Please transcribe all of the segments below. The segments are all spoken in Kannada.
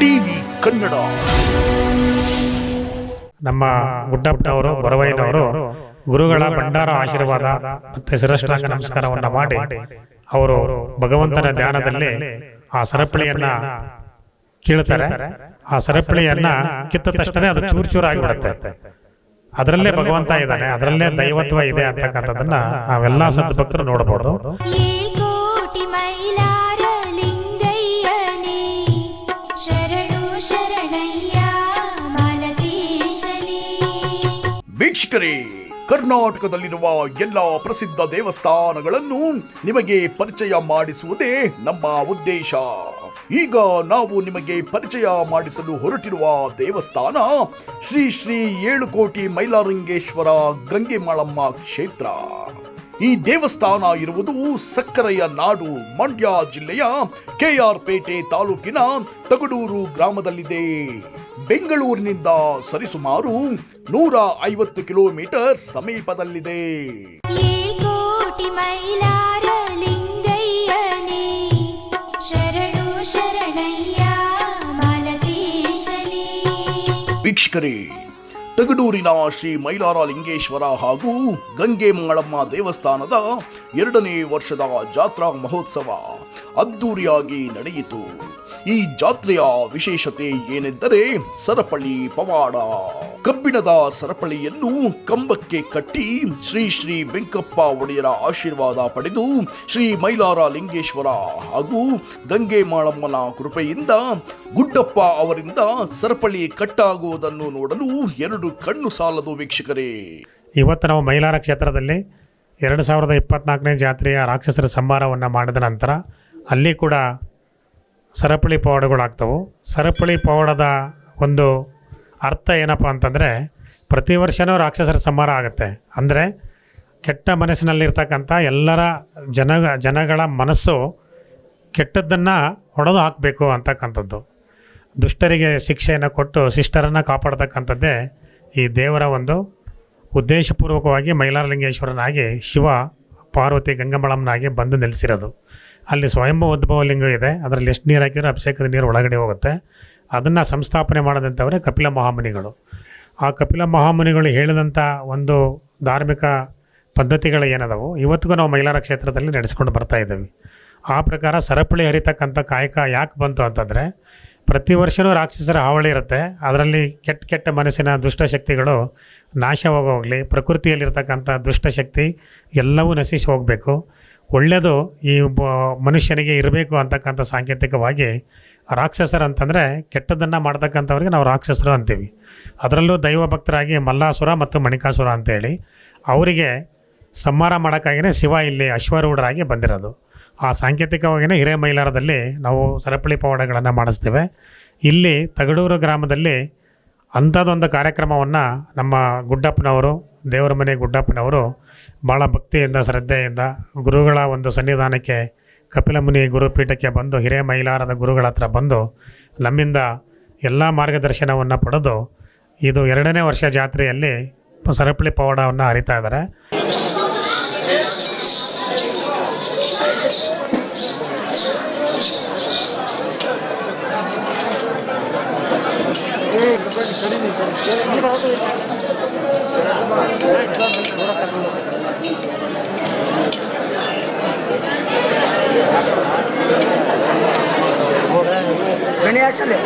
ಟಿವಿ ಕನ್ನಡ. ನಮ್ಮ ಗುಡ್ಡಪ್ಪನವರು ಬರವಯ್ಯನವರು ಗುರುಗಳ ಭಂಡಾರ ಆಶೀರ್ವಾದ ಮತ್ತೆ ಶಿರಷ್ಟಾಂಗ ನಮಸ್ಕಾರವನ್ನ ಮಾಡಿ ಅವರು ಭಗವಂತನ ಧ್ಯಾನದಲ್ಲಿ ಆ ಸರಪಳಿಯನ್ನ ಕೀಳ್ತಾರೆ. ಆ ಸರಪಳಿಯನ್ನ ಕಿತ್ತ ತಕ್ಷಣ ಅದು ಚೂರು ಚೂರು ಆಗಿಬಿಡುತ್ತೆ ಅದರಲ್ಲೇ ಭಗವಂತ ಇದ್ದಾನೆ ಅದರಲ್ಲೇ ದೈವತ್ವ ಇದೆ ಅಂತಕ್ಕಂಥದ್ದನ್ನ ನಾವೆಲ್ಲ ಸದ್ಭಕ್ತರು ನೋಡಬಹುದು ವೀಕ್ಷಕರೇ, ಕರ್ನಾಟಕದಲ್ಲಿರುವ ಎಲ್ಲ ಪ್ರಸಿದ್ಧ ದೇವಸ್ಥಾನಗಳನ್ನು ನಿಮಗೆ ಪರಿಚಯ ಮಾಡಿಸುವುದೇ ನಮ್ಮ ಉದ್ದೇಶ. ಈಗ ನಾವು ನಿಮಗೆ ಪರಿಚಯ ಮಾಡಿಸಲು ಹೊರಟಿರುವ ದೇವಸ್ಥಾನ ಶ್ರೀ ಶ್ರೀ ಏಳುಕೋಟಿ ಮೈಲಾರಂಗೇಶ್ವರ ಗಂಗೆಮಾಳಮ್ಮ ಕ್ಷೇತ್ರ. ಈ ದೇವಸ್ಥಾನ ಇರುವುದು ಸಕ್ಕರೆಯ ನಾಡು. ಮಂಡ್ಯ ಜಿಲ್ಲೆಯ ಕೆಆರ್ ಪೇಟೆ ತಾಲೂಕಿನ ತಗಡೂರು ಗ್ರಾಮದಲ್ಲಿದೆ. ಬೆಂಗಳೂರಿನಿಂದ ಸರಿಸುಮಾರು ನೂರ ಐವತ್ತು ಕಿಲೋಮೀಟರ್ ಸಮೀಪದಲ್ಲಿದೆ. ವೀಕ್ಷಕರೇ ತಗಡೂರಿನ ಶ್ರೀ ಮೈಲಾರ ಲಿಂಗೇಶ್ವರ ಹಾಗೂ ಗಂಗೆ ಮಂಗಳಮ್ಮ ದೇವಸ್ಥಾನದ ಎರಡನೇ ವರ್ಷದ ಜಾತ್ರಾ ಮಹೋತ್ಸವ ಅದ್ದೂರಿಯಾಗಿ ನಡೆಯಿತು. ಈ ಜಾತ್ರೆಯ ವಿಶೇಷತೆ ಏನೆಂದರೆ ಸರಪಳಿ ಪವಾಡ. ಕಬ್ಬಿಣದ ಸರಪಳಿಯನ್ನು ಕಂಬಕ್ಕೆ ಕಟ್ಟಿ ಶ್ರೀ ಶ್ರೀ ವೆಂಕಪ್ಪ ಒಡೆಯರ ಆಶೀರ್ವಾದ ಪಡೆದು ಶ್ರೀ ಮೈಲಾರ ಲಿಂಗೇಶ್ವರ ಹಾಗೂ ಗಂಗೆ ಮಾಳಮ್ಮನ ಕೃಪೆಯಿಂದ ಗುಡ್ಡಪ್ಪ ಅವರಿಂದ ಸರಪಳಿ ಕಟ್ಟಾಗುವುದನ್ನು ನೋಡಲು ಎರಡು ಕಣ್ಣು ಸಾಲದು ವೀಕ್ಷಕರೇ. ಇವತ್ತು ನಾವು ಮೈಲಾರ ಕ್ಷೇತ್ರದಲ್ಲಿ ಎರಡು ಸಾವಿರದ ಇಪ್ಪತ್ನಾಲ್ಕನೇ ಜಾತ್ರೆಯ ರಾಕ್ಷಸರ ಸಂಹಾರವನ್ನು ಮಾಡಿದ ನಂತರ ಅಲ್ಲಿ ಕೂಡ ಸರಪಳಿ ಪವಾಡಗಳಾಗ್ತವೆ. ಸರಪಳಿ ಪವಾಡದ ಒಂದು ಅರ್ಥ ಏನಪ್ಪ ಅಂತಂದರೆ ಪ್ರತಿ ವರ್ಷವೂ ರಾಕ್ಷಸರ ಸಂಹಾರ ಆಗುತ್ತೆ. ಅಂದರೆ ಕೆಟ್ಟ ಮನಸ್ಸಿನಲ್ಲಿರ್ತಕ್ಕಂಥ ಎಲ್ಲರ ಜನ, ಜನಗಳ ಮನಸ್ಸು ಕೆಟ್ಟದ್ದನ್ನು ಹೊಡೆದು ಹಾಕಬೇಕು ಅಂತಕ್ಕಂಥದ್ದು. ದುಷ್ಟರಿಗೆ ಶಿಕ್ಷೆಯನ್ನು ಕೊಟ್ಟು ಶಿಷ್ಟರನ್ನು ಕಾಪಾಡ್ತಕ್ಕಂಥದ್ದೇ ಈ ದೇವರ ಒಂದು ಉದ್ದೇಶಪೂರ್ವಕವಾಗಿ ಮೈಲಾರಲಿಂಗೇಶ್ವರನಾಗಿ ಶಿವ ಪಾರ್ವತಿ ಗಂಗಮಳಮ್ಮನಾಗಿ ಬಂದು ನೆಲೆಸಿರೋದು. ಅಲ್ಲಿ ಸ್ವಯಂಭ ಉದ್ಭವ ಲಿಂಗ ಇದೆ ಅದರಲ್ಲಿ ಎಷ್ಟು ನೀರು ಹಾಕಿದ್ರೆ ಅಭಿಷೇಕದ ನೀರು ಒಳಗಡೆ ಹೋಗುತ್ತೆ. ಅದನ್ನು ಸಂಸ್ಥಾಪನೆ ಮಾಡಿದಂಥವರೇ ಕಪಿಲ ಮಹಾಮುನಿಗಳು. ಆ ಕಪಿಲ ಮಹಾಮುನಿಗಳು ಹೇಳಿದಂಥ ಒಂದು ಧಾರ್ಮಿಕ ಪದ್ಧತಿಗಳು ಏನದವು? ಇವತ್ತಿಗೂ ನಾವು ಮೈಲಾರ ಕ್ಷೇತ್ರದಲ್ಲಿ ನಡೆಸ್ಕೊಂಡು ಬರ್ತಾ ಇದ್ದೀವಿ. ಆ ಪ್ರಕಾರ ಸರಪಳಿ ಹರಿತಕ್ಕಂಥ ಕಾಯಕ ಯಾಕೆ ಬಂತು ಅಂತಂದರೆ, ಪ್ರತಿ ವರ್ಷವೂ ರಾಕ್ಷಸರ ಹಾವಳಿ ಇರುತ್ತೆ. ಅದರಲ್ಲಿ ಕೆಟ್ಟ ಕೆಟ್ಟ ಮನಸ್ಸಿನ ದುಷ್ಟಶಕ್ತಿಗಳು ನಾಶವಾಗೋಗಲಿ, ಪ್ರಕೃತಿಯಲ್ಲಿರ್ತಕ್ಕಂಥ ದುಷ್ಟಶಕ್ತಿ ಎಲ್ಲವೂ ನಶಿಸಿ ಹೋಗಬೇಕು. ಒಳ್ಳೆಯದು ಈ ಮನುಷ್ಯನಿಗೆ ಇರಬೇಕು ಅಂತಕ್ಕಂಥ ಸಾಂಕೇತಿಕವಾಗಿ ರಾಕ್ಷಸರು ಅಂತಂದರೆ ಕೆಟ್ಟದನ್ನು ಮಾಡ್ತಕ್ಕಂಥವ್ರಿಗೆ ನಾವು ರಾಕ್ಷಸರು ಅಂತೀವಿ. ಅದರಲ್ಲೂ ದೈವ ಭಕ್ತರಾಗಿ ಮಲ್ಲಾಸುರ ಮತ್ತು ಮಣಿಕಾಸುರ ಅಂತೇಳಿ ಅವರಿಗೆ ಸಂಹಾರ ಮಾಡೋಕ್ಕಾಗಿಯೇ ಶಿವ ಇಲ್ಲಿ ಅಶ್ವರೂಢರಾಗಿ ಬಂದಿರೋದು. ಆ ಸಾಂಕೇತಿಕವಾಗಿಯೇ ಹಿರೇಮೈಲಾರದಲ್ಲಿ ನಾವು ಸರಪಳಿ ಪವಾಡಗಳನ್ನು ಮಾಡಿಸ್ತೇವೆ. ಇಲ್ಲಿ ತಗಡೂರು ಗ್ರಾಮದಲ್ಲಿ ಅಂಥದ್ದೊಂದು ಕಾರ್ಯಕ್ರಮವನ್ನು ನಮ್ಮ ಗುಡ್ಡಪ್ಪನವರು, ದೇವರ ಮನೆ ಗುಡ್ಡಪ್ಪನವರು ಭಾಳ ಭಕ್ತಿಯಿಂದ, ಶ್ರದ್ಧೆಯಿಂದ ಗುರುಗಳ ಒಂದು ಸನ್ನಿಧಾನಕ್ಕೆ ಕಪಿಲಮುನಿ ಗುರುಪೀಠಕ್ಕೆ ಬಂದು ಹಿರೇಮೈಲಾರದ ಗುರುಗಳ ಹತ್ರ ಬಂದು ನಮ್ಮಿಂದ ಎಲ್ಲ ಮಾರ್ಗದರ್ಶನವನ್ನು ಪಡೆದು ಇದು ಎರಡನೇ ವರ್ಷ ಜಾತ್ರೆಯಲ್ಲಿ ಸರಪಳಿ ಪವಾಡವನ್ನು ಹರಿತಾ ಇದ್ದಾರೆ. নেওয়া আসলে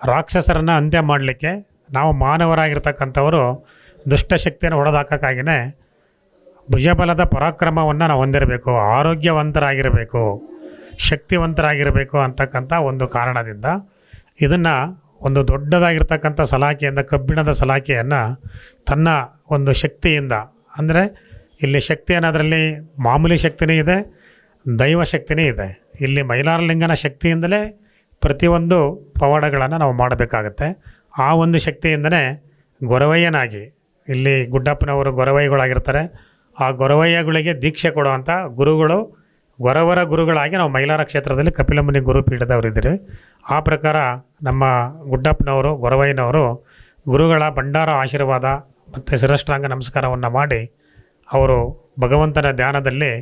ರಾಕ್ಷಸರನ್ನು ಅಂತ್ಯ ಮಾಡಲಿಕ್ಕೆ ನಾವು ಮಾನವರಾಗಿರ್ತಕ್ಕಂಥವರು ದುಷ್ಟಶಕ್ತಿಯನ್ನು ಹೊಡೆದಾಕಕ್ಕಾಗಿಯೇ ಭುಜಬಲದ ಪರಾಕ್ರಮವನ್ನು ನಾವು ಹೊಂದಿರಬೇಕು, ಆರೋಗ್ಯವಂತರಾಗಿರಬೇಕು, ಶಕ್ತಿವಂತರಾಗಿರಬೇಕು ಅಂತಕ್ಕಂಥ ಒಂದು ಕಾರಣದಿಂದ ಇದನ್ನು ಒಂದು ದೊಡ್ಡದಾಗಿರ್ತಕ್ಕಂಥ ಸಲಾಕೆಯಿಂದ ಕಬ್ಬಿಣದ ಸಲಾಖೆಯನ್ನು ತನ್ನ ಒಂದು ಶಕ್ತಿಯಿಂದ, ಅಂದರೆ ಇಲ್ಲಿ ಶಕ್ತಿ ಅನ್ನೋದರಲ್ಲಿ ಮಾಮೂಲಿ ಶಕ್ತಿನೇ ಇದೆ, ದೈವ ಶಕ್ತಿನೇ ಇದೆ. ಇಲ್ಲಿ ಮೈಲಾರಲಿಂಗನ ಶಕ್ತಿಯಿಂದಲೇ ಪ್ರತಿಯೊಂದು ಪವಾಡಗಳನ್ನು ನಾವು ಮಾಡಬೇಕಾಗತ್ತೆ. ಆ ಒಂದು ಶಕ್ತಿಯಿಂದನೇ ಗೊರವಯ್ಯನಾಗಿ, ಇಲ್ಲಿ ಗುಡ್ಡಪ್ಪನವರು ಗೊರವಯ್ಯಗಳಾಗಿರ್ತಾರೆ. ಆ ಗೊರವಯ್ಯಗಳಿಗೆ ದೀಕ್ಷೆ ಕೊಡುವಂಥ ಗುರುಗಳು, ಗೊರವರ ಗುರುಗಳಾಗಿ ನಾವು ಮೈಲಾರ ಕ್ಷೇತ್ರದಲ್ಲಿ ಕಪಿಲಮುನಿ ಗುರುಪೀಠದವರಿದ್ದೀರಿ ಆ ಪ್ರಕಾರ ನಮ್ಮ ಗುಡ್ಡಪ್ಪನವರು, ಗೊರವಯ್ಯನವರು ಗುರುಗಳ ಭಂಡಾರ ಆಶೀರ್ವಾದ ಮತ್ತು ಶಿರಷ್ಟಾಂಗ ನಮಸ್ಕಾರವನ್ನು ಮಾಡಿ ಅವರು ಭಗವಂತನ ಧ್ಯಾನದಲ್ಲಿ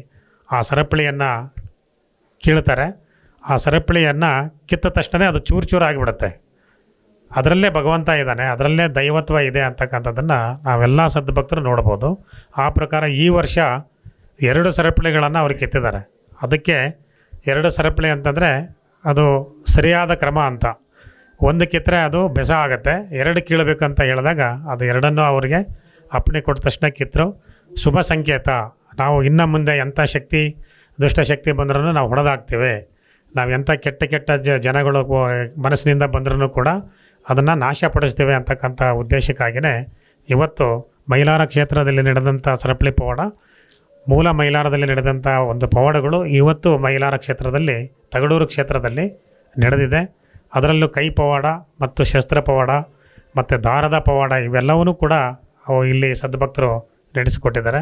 ಆ ಸರಪಳಿಯನ್ನು ಕೀಳ್ತಾರೆ. ಆ ಸರಪಳಿಯನ್ನು ಕಿತ್ತ ತಕ್ಷಣ ಅದು ಚೂರು ಚೂರು ಆಗಿಬಿಡುತ್ತೆ. ಅದರಲ್ಲೇ ಭಗವಂತ ಇದ್ದಾನೆ, ಅದರಲ್ಲೇ ದೈವತ್ವ ಇದೆ ಅಂತಕ್ಕಂಥದ್ದನ್ನು ನಾವೆಲ್ಲ ಸದ್ಭಕ್ತರು ನೋಡ್ಬೋದು. ಆ ಪ್ರಕಾರ ಈ ವರ್ಷ ಎರಡು ಸರಪಳಿಗಳನ್ನು ಅವ್ರು ಕೆತ್ತಿದ್ದಾರೆ. ಅದಕ್ಕೆ ಎರಡು ಸರಪಳಿ ಅಂತಂದರೆ ಅದು ಸರಿಯಾದ ಕ್ರಮ ಅಂತ. ಒಂದು ಕಿತ್ತರೆ ಅದು ಬೆಸ ಆಗುತ್ತೆ, ಎರಡು ಕೀಳಬೇಕಂತ ಹೇಳಿದಾಗ ಅದು ಎರಡನ್ನೂ ಅವರಿಗೆ ಅಪ್ಪಣೆ ಕೊಟ್ಟ ತಕ್ಷಣ ಕಿತ್ತರು. ಶುಭ ಸಂಕೇತ. ನಾವು ಇನ್ನು ಮುಂದೆ ಎಂಥ ಶಕ್ತಿ ದುಷ್ಟಶಕ್ತಿ ಬಂದ್ರೂ ನಾವು ಹೊಡೆದಾಗ್ತೇವೆ ನಾವು ಎಂಥ ಕೆಟ್ಟ ಕೆಟ್ಟ ಜ, ಜನಗಳು ಮನಸ್ಸಿನಿಂದ ಬಂದ್ರೂ ಕೂಡ ಅದನ್ನು ನಾಶಪಡಿಸ್ತೇವೆ ಅಂತಕ್ಕಂಥ ಉದ್ದೇಶಕ್ಕಾಗಿಯೇ ಇವತ್ತು ಮೈಲಾರ ಕ್ಷೇತ್ರದಲ್ಲಿ ನಡೆದಂಥ ಸರಪಳಿ ಪವಾಡ, ಮೂಲ ಮೈಲಾರದಲ್ಲಿ ನಡೆದಂಥ ಒಂದು ಪವಾಡಗಳು ಇವತ್ತು ಮೈಲಾರ ಕ್ಷೇತ್ರದಲ್ಲಿ ತಗಡೂರು ಕ್ಷೇತ್ರದಲ್ಲಿ ನಡೆದಿದೆ. ಅದರಲ್ಲೂ ಕೈ ಪವಾಡ ಮತ್ತು ಶಸ್ತ್ರ ಪವಾಡ, ಮತ್ತು ದಾರದ ಪವಾಡ ಇವೆಲ್ಲವೂ ಕೂಡ ಇಲ್ಲಿ ಸದ್ಭಕ್ತರು ನಡೆಸಿಕೊಟ್ಟಿದ್ದಾರೆ.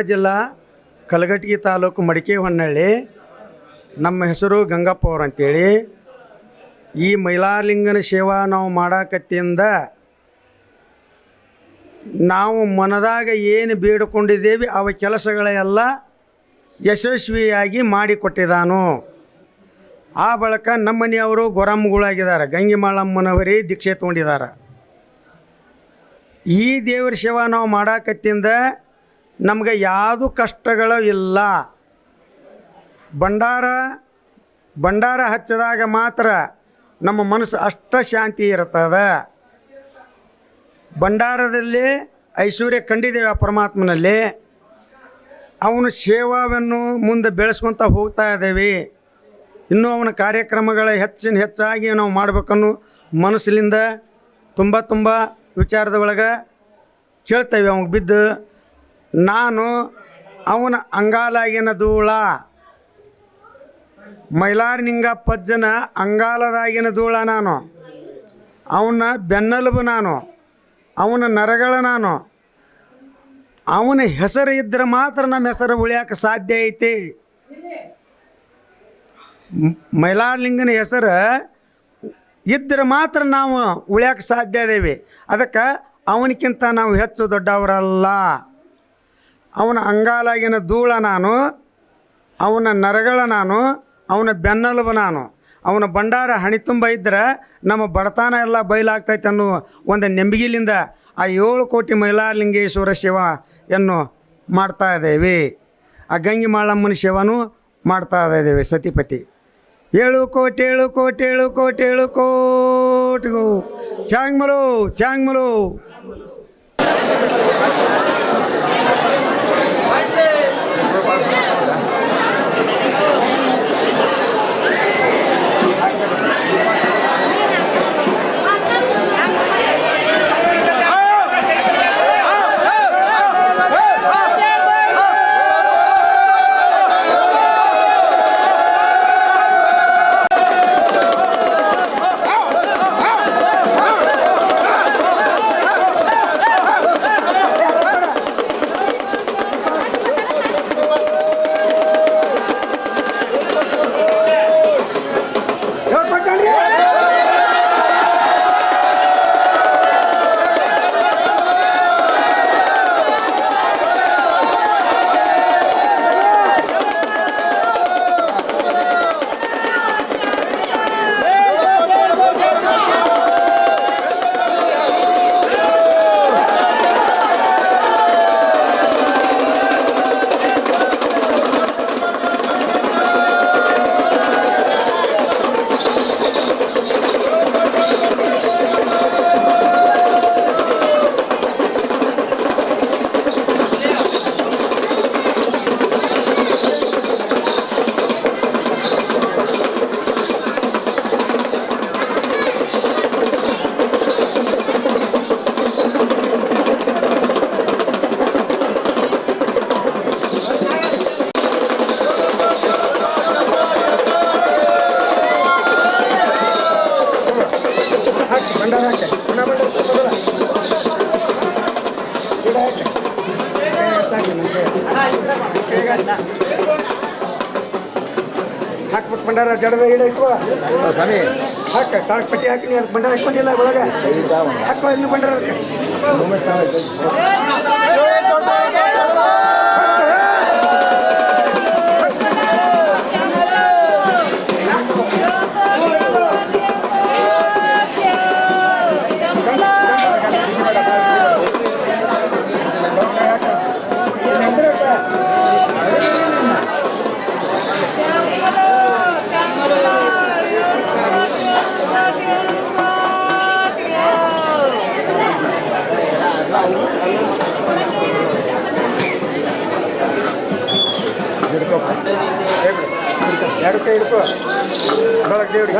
ಧಾರವಾಡ ಜಿಲ್ಲಾ ಕಲಘಟಗಿ ತಾಲೂಕು ಮಡಿಕೆ ಹೊನ್ನಳ್ಳಿ ನಮ್ಮ ಹೆಸರು ಗಂಗಪ್ಪ ಅವ್ರು ಅಂತೇಳಿ. ಈ ಮೈಲಾರಲಿಂಗನ ಸೇವಾ ನಾವು ಮಾಡಾಕತ್ತಿಂದ ನಾವು ಮನದಾಗ ಏನು ಬೇಡಿಕೊಂಡಿದ್ದೇವೆ, ಅವ ಕೆಲಸಗಳೆಲ್ಲ ಯಶಸ್ವಿಯಾಗಿ ಮಾಡಿಕೊಟ್ಟಿದ್ದಾನು ಆ ಬಳಿಕ ನಮ್ಮ ಮನೆಯವರು ಗೊರಮ್ಮಗಳಾಗಿದ್ದಾರೆ ಗಂಗೆ ಮಾಳಮ್ಮನವರೇ ದೀಕ್ಷೆ ತಗೊಂಡಿದ್ದಾರೆ. ಈ ದೇವರ ಸೇವಾ ನಾವು ಮಾಡಾಕತ್ತಿಂದ ನಮ್ಗೆ ಯಾವುದು ಕಷ್ಟಗಳು ಇಲ್ಲ. ಭಂಡಾರ ಭಂಡಾರ ಹಚ್ಚಿದಾಗ ಮಾತ್ರ ನಮ್ಮ ಮನಸ್ಸು ಅಷ್ಟ ಶಾಂತಿ ಇರ್ತದೆ ಭಂಡಾರದಲ್ಲಿ ಐಶ್ವರ್ಯ ಕಂಡಿದ್ದೇವೆ ಆ ಪರಮಾತ್ಮನಲ್ಲಿ. ಅವನ ಸೇವಾವನ್ನು ಮುಂದೆ ಬೆಳೆಸ್ಕೊತ ಹೋಗ್ತಾ ಇದ್ದೇವೆ. ಇನ್ನೂ ಅವನ ಕಾರ್ಯಕ್ರಮಗಳ ಹೆಚ್ಚಿನ ಹೆಚ್ಚಾಗಿ ನಾವು ಮಾಡ್ಬೇಕನ್ನೋ ಮನಸ್ಸಿನಿಂದ ತುಂಬ ತುಂಬ ವಿಚಾರದ ಒಳಗೆ ಕೇಳ್ತೇವೆ. ಅವನಿಗೆ ಬಿದ್ದು ನಾನು ಅವನ ಅಂಗಾಲಾಗಿನ ಧೂಳ. ಮೈಲಾರನಿಂಗಪ್ಪಜ್ಜನ ಅಂಗಾಲದಾಗಿನ ಧೂಳ ನಾನು. ಅವನ ಬೆನ್ನೆಲುಬು ನಾನು. ಅವನ ನರಗಳ ನಾನು. ಅವನ ಹೆಸರು ಇದ್ದರೆ ಮಾತ್ರ ನಮ್ಮ ಹೆಸರು ಉಳಿಯೋಕೆ ಸಾಧ್ಯ ಐತಿ. ಮೈಲಾರ್ಲಿಂಗನ ಮೈಲಾರಲಿಂಗನ ಹೆಸರು ಇದ್ದರೆ ಮಾತ್ರ ನಾವು ಉಳಿಯೋಕೆ ಸಾಧ್ಯ ಇದ್ದೀವಿ ಅದಕ್ಕೆ ಅವನಿಗಿಂತ ನಾವು ಹೆಚ್ಚು ದೊಡ್ಡವರಲ್ಲ. ಅವನ ಅಂಗಾಲಾಗಿನ ಧೂಳ ನಾನು, ಅವನ ನರಗಳ ನಾನು, ಅವನ ಬೆನ್ನೆಲುಬು ನಾನು. ಅವನ ಭಂಡಾರ ಹಣಿ ತುಂಬ ಇದ್ದರೆ ನಮ್ಮ ಬಡತನ ಎಲ್ಲ ಬಯಲಾಗ್ತೈತೆ ಅನ್ನೋ ಒಂದು ನೆಂಬಿಗಿಲಿಂದ ಆ ಏಳು ಕೋಟಿ ಮಹಿಲಾಲಿಂಗೇಶ್ವರ ಶಿವ ಎನ್ನು ಮಾಡ್ತಾ ಇದ್ದೇವೆ. ಆ ಗಂಗಿ ಮಾಳಮ್ಮನ ಶಿವನೂ ಮಾಡ್ತಾ ಇದ್ದೇವೆ ಸತಿಪತಿ. ಏಳು ಕೋಟಿ ಏಳು ಕೋಟಿ ಏಳು ಕೋಟಿ, ಏಳು ಕೋಟಿಗೂ. ಚಾಂಗ್ಮಲು ಚಾಂಗ್ಮಲು. ಭಂಡಾರ ಜಡದ ಇಟ್ಕೋ. ಸ್ವಾಮಿ? ಹಾಕ ತಾಳಕ್ ಪಟ್ಟಿ ಹಾಕಿ ಅದಕ್ಕೆ ಭಂಡಾರ ಹಾಕೊಂಡಿಲ್ಲ ಒಳಗೆ. ಹಾಕೋ ಇನ್ನು ಬಂಡಾರ ಅದಕ್ಕೆ. ಎರಡು ಕೈ ಹಿಡ್ಕೋ. ಬೆಳಕ್ ದೇವ್ರಿ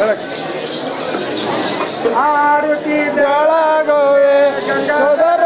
ಬೆಳಕ್. ಆರುತಿ ಬೆಳಗೋವೆ ಸೋದರಗ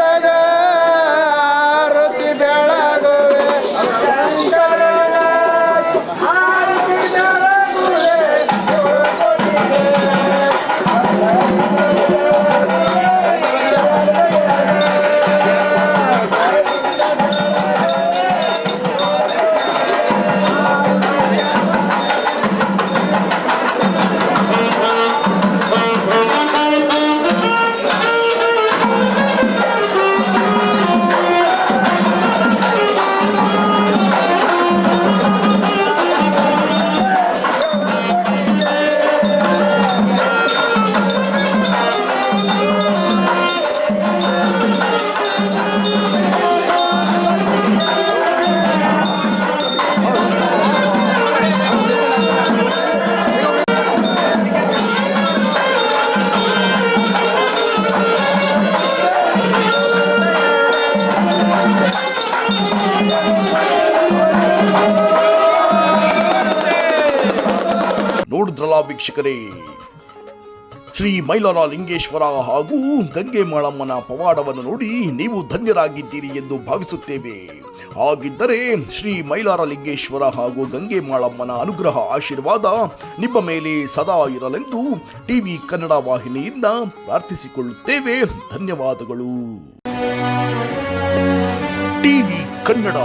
ನೋಡಿದ್ರಲ್ಲ ವೀಕ್ಷಕರೇ, ಶ್ರೀ ಮೈಲಾರ ಲಿಂಗೇಶ್ವರ ಹಾಗೂ ಗಂಗೆ ಮಾಳಮ್ಮನ ಪವಾಡವನ್ನು ನೋಡಿ ನೀವು ಧನ್ಯರಾಗಿದ್ದೀರಿ ಎಂದು ಭಾವಿಸುತ್ತೇವೆ. ಹಾಗಿದ್ದರೆ ಶ್ರೀ ಮೈಲಾರ ಲಿಂಗೇಶ್ವರ ಹಾಗೂ ಗಂಗೆ ಮಾಳಮ್ಮನ ಅನುಗ್ರಹ ಆಶೀರ್ವಾದ ನಿಮ್ಮ ಮೇಲೆ ಸದಾ ಇರಲೆಂದು ಟಿವಿ ಕನ್ನಡ ವಾಹಿನಿಯಿಂದ ಪ್ರಾರ್ಥಿಸಿಕೊಳ್ಳುತ್ತೇವೆ. ಧನ್ಯವಾದಗಳು. ಟಿವಿ ಕನ್ನಡ.